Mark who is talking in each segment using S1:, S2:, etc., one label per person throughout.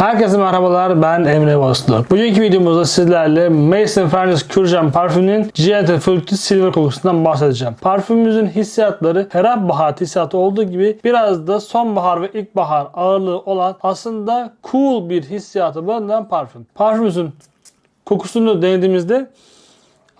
S1: Herkese merhabalar ben Emre Boslu. Bugünkü videomuzda sizlerle Mason Furnace Kürjan parfümünün Giant Fruity Silver kokusundan bahsedeceğim. Parfümümüzün hissiyatları ferah bahar hissiyatı olduğu gibi biraz da sonbahar ve ilkbahar ağırlığı olan aslında cool bir hissiyatı barındıran parfüm. Parfümümüzün kokusunu denediğimizde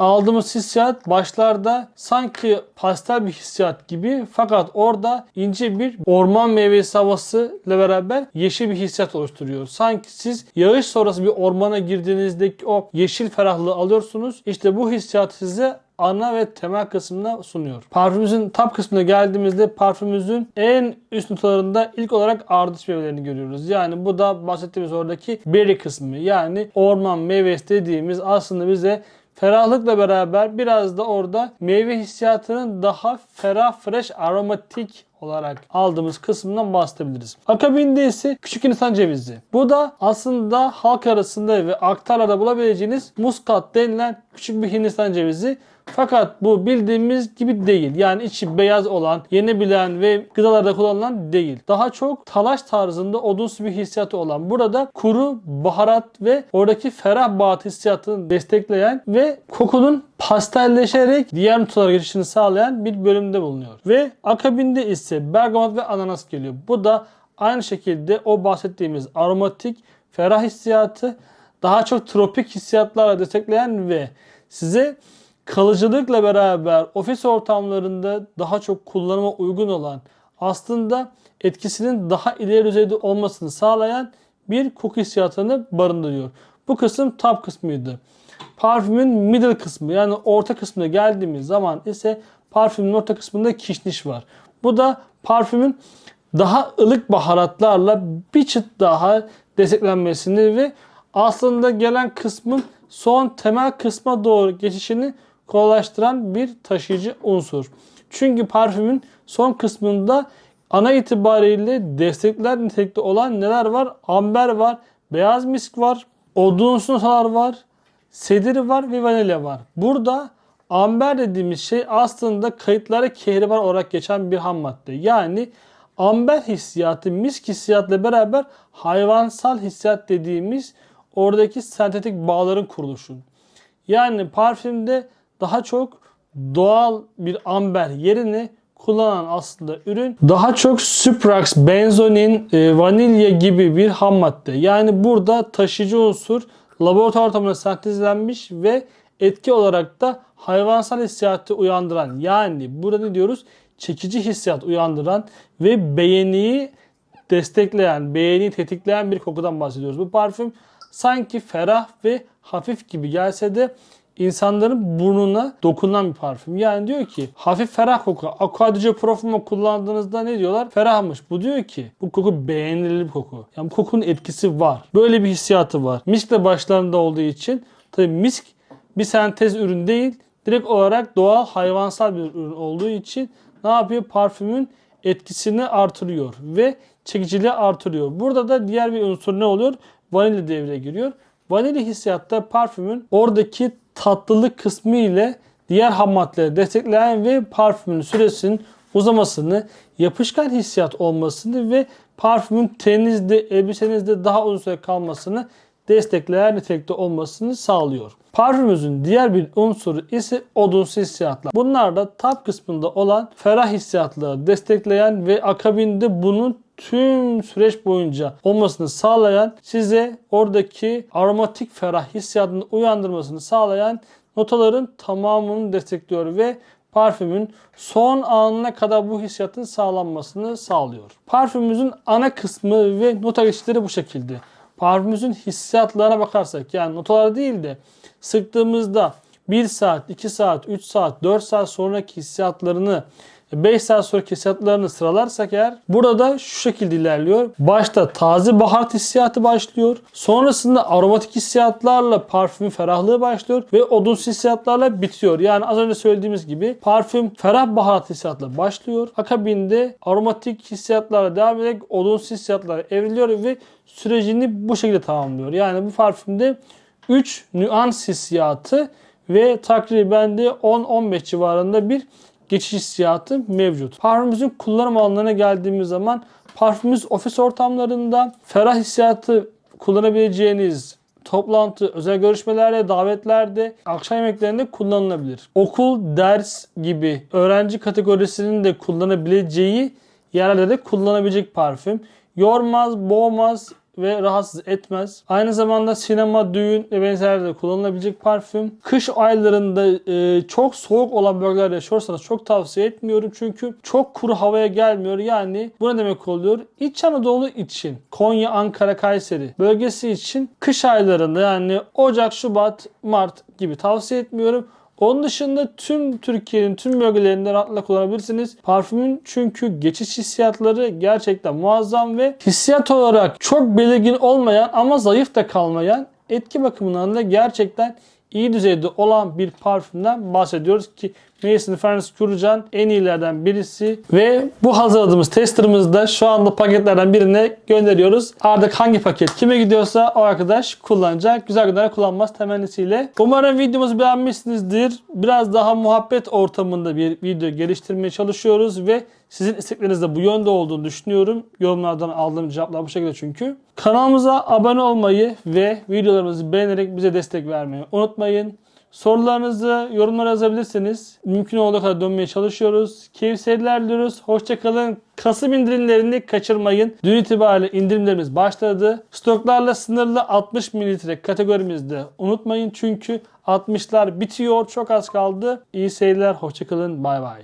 S1: aldığımız hissiyat başlarda sanki pastel bir hissiyat gibi fakat orada ince bir orman meyvesi havası ile beraber yeşil bir hissiyat oluşturuyor. Sanki siz yağış sonrası bir ormana girdiğinizdeki o yeşil ferahlığı alıyorsunuz. İşte bu hissiyat size ana ve temel kısmına sunuyor. Parfümümüzün top kısmına geldiğimizde parfümümüzün en üst notalarında ilk olarak ardıç meyvelerini görüyoruz. Yani bu da bahsettiğimiz oradaki berry kısmı. Yani orman meyvesi dediğimiz aslında bize Ferahlıkla beraber biraz da orada meyve hissiyatının daha ferah, fresh, aromatik olarak aldığımız kısmından bahsedebiliriz. Akabinde ise küçük insan cevizi. Bu da aslında halk arasında ve aktarlarda bulabileceğiniz muskat denilen küçük bir Hindistan cevizi. Fakat bu bildiğimiz gibi değil. Yani içi beyaz olan, yenebilen ve gıdalarda kullanılan değil. Daha çok talaş tarzında odunsu bir hissiyatı olan. Burada kuru, baharat ve oradaki ferah bahat hissiyatını destekleyen ve kokunun pastelleşerek diğer notalara geçişini sağlayan bir bölümde bulunuyor. Ve akabinde ise bergamot ve ananas geliyor. Bu da aynı şekilde o bahsettiğimiz aromatik, ferah hissiyatı daha çok tropik hissiyatlarla destekleyen ve size kalıcılıkla beraber ofis ortamlarında daha çok kullanıma uygun olan aslında etkisinin daha ileri düzeyde olmasını sağlayan bir koku hissiyatını barındırıyor. Bu kısım top kısmıydı. Parfümün middle kısmı yani orta kısmına geldiğimiz zaman ise parfümün orta kısmında kişniş var. Bu da parfümün daha ılık baharatlarla bir çıt daha desteklenmesini ve aslında gelen kısmın son temel kısma doğru geçişini kolaylaştıran bir taşıyıcı unsur. Çünkü parfümün son kısmında ana itibariyle destekler nitelikte olan neler var? Amber var, beyaz misk var, odunsu var, sedir var ve vanilya var. Burada amber dediğimiz şey aslında kayıtlara kehribar olarak geçen bir ham madde. Yani amber hissiyatı misk hissiyatla beraber hayvansal hissiyat dediğimiz oradaki sentetik bağların kuruluşu. Yani parfümde daha çok doğal bir amber yerini kullanan aslında ürün daha çok Suprax, benzonin, e, vanilya gibi bir ham madde. Yani burada taşıyıcı unsur laboratuvar ortamında sentezlenmiş ve etki olarak da hayvansal hissiyatı uyandıran yani burada ne diyoruz? Çekici hissiyat uyandıran ve beğeniyi destekleyen, beğeniyi tetikleyen bir kokudan bahsediyoruz. Bu parfüm sanki ferah ve hafif gibi gelse de insanların burnuna dokunan bir parfüm. Yani diyor ki hafif ferah koku. Aqua Profumo kullandığınızda ne diyorlar? Ferahmış. Bu diyor ki bu koku beğenilir bir koku. Yani bu kokunun etkisi var. Böyle bir hissiyatı var. Misk de başlarında olduğu için tabii misk bir sentez ürün değil. Direkt olarak doğal hayvansal bir ürün olduğu için ne yapıyor? Parfümün etkisini artırıyor ve çekiciliği artırıyor. Burada da diğer bir unsur ne oluyor? Vanilya devreye giriyor. Vanilya hissiyatta parfümün oradaki tatlılık kısmı ile diğer ham maddeleri destekleyen ve parfümün süresinin uzamasını, yapışkan hissiyat olmasını ve parfümün teninizde, elbisenizde daha uzun süre kalmasını destekleyen nitelikte olmasını sağlıyor. Parfümümüzün diğer bir unsuru ise odunsu hissiyatlar. Bunlar da top kısmında olan ferah hissiyatları destekleyen ve akabinde bunun tüm süreç boyunca olmasını sağlayan size oradaki aromatik ferah hissiyatını uyandırmasını sağlayan notaların tamamını destekliyor ve parfümün son anına kadar bu hissiyatın sağlanmasını sağlıyor. Parfümümüzün ana kısmı ve nota geçişleri bu şekilde. Parfümümüzün hissiyatlarına bakarsak yani notalar değil de sıktığımızda 1 saat, 2 saat, 3 saat, 4 saat sonraki hissiyatlarını 5 saat sonraki hissiyatlarını sıralarsak eğer burada şu şekilde ilerliyor. Başta taze baharat hissiyatı başlıyor. Sonrasında aromatik hissiyatlarla parfümün ferahlığı başlıyor ve odunsu hissiyatlarla bitiyor. Yani az önce söylediğimiz gibi parfüm ferah baharat hissiyatla başlıyor. Akabinde aromatik hissiyatlarla devam ederek odunsu hissiyatlara evriliyor ve sürecini bu şekilde tamamlıyor. Yani bu parfümde 3 nüans hissiyatı ve takriben de 10-15 civarında bir geçiş hissiyatı mevcut. Parfümümüzün kullanım alanlarına geldiğimiz zaman parfümümüz ofis ortamlarında ferah hissiyatı kullanabileceğiniz toplantı, özel görüşmelerde, davetlerde, akşam yemeklerinde kullanılabilir. Okul, ders gibi öğrenci kategorisinin de kullanabileceği yerlerde de kullanabilecek parfüm. Yormaz, boğmaz ve rahatsız etmez. Aynı zamanda sinema, düğün ve benzerlerde kullanılabilecek parfüm. Kış aylarında e, çok soğuk olan bölgelerde yaşıyorsanız çok tavsiye etmiyorum. Çünkü çok kuru havaya gelmiyor. Yani bu ne demek oluyor? İç Anadolu için Konya, Ankara, Kayseri bölgesi için kış aylarında yani Ocak, Şubat, Mart gibi tavsiye etmiyorum. Onun dışında tüm Türkiye'nin tüm bölgelerinde rahatlıkla kullanabilirsiniz. Parfümün çünkü geçiş hissiyatları gerçekten muazzam ve hissiyat olarak çok belirgin olmayan ama zayıf da kalmayan etki bakımından da gerçekten iyi düzeyde olan bir parfümden bahsediyoruz ki Mason Furnace Kurcan en iyilerden birisi ve bu hazırladığımız testerımızı da şu anda paketlerden birine gönderiyoruz. Artık hangi paket kime gidiyorsa o arkadaş kullanacak. Güzel günler kullanmaz temennisiyle. Umarım videomuzu beğenmişsinizdir. Biraz daha muhabbet ortamında bir video geliştirmeye çalışıyoruz ve sizin istekleriniz de bu yönde olduğunu düşünüyorum. Yorumlardan aldığım cevaplar bu şekilde çünkü. Kanalımıza abone olmayı ve videolarımızı beğenerek bize destek vermeyi unutmayın. Sorularınızı yorumlara yazabilirsiniz. Mümkün olduğu kadar dönmeye çalışıyoruz. Keyif seyirler diliyoruz. Hoşçakalın. Kasım indirimlerini kaçırmayın. Dün itibariyle indirimlerimiz başladı. Stoklarla sınırlı 60 mililitre kategorimizde unutmayın. Çünkü 60'lar bitiyor. Çok az kaldı. İyi seyirler. Hoşçakalın. Bay bay.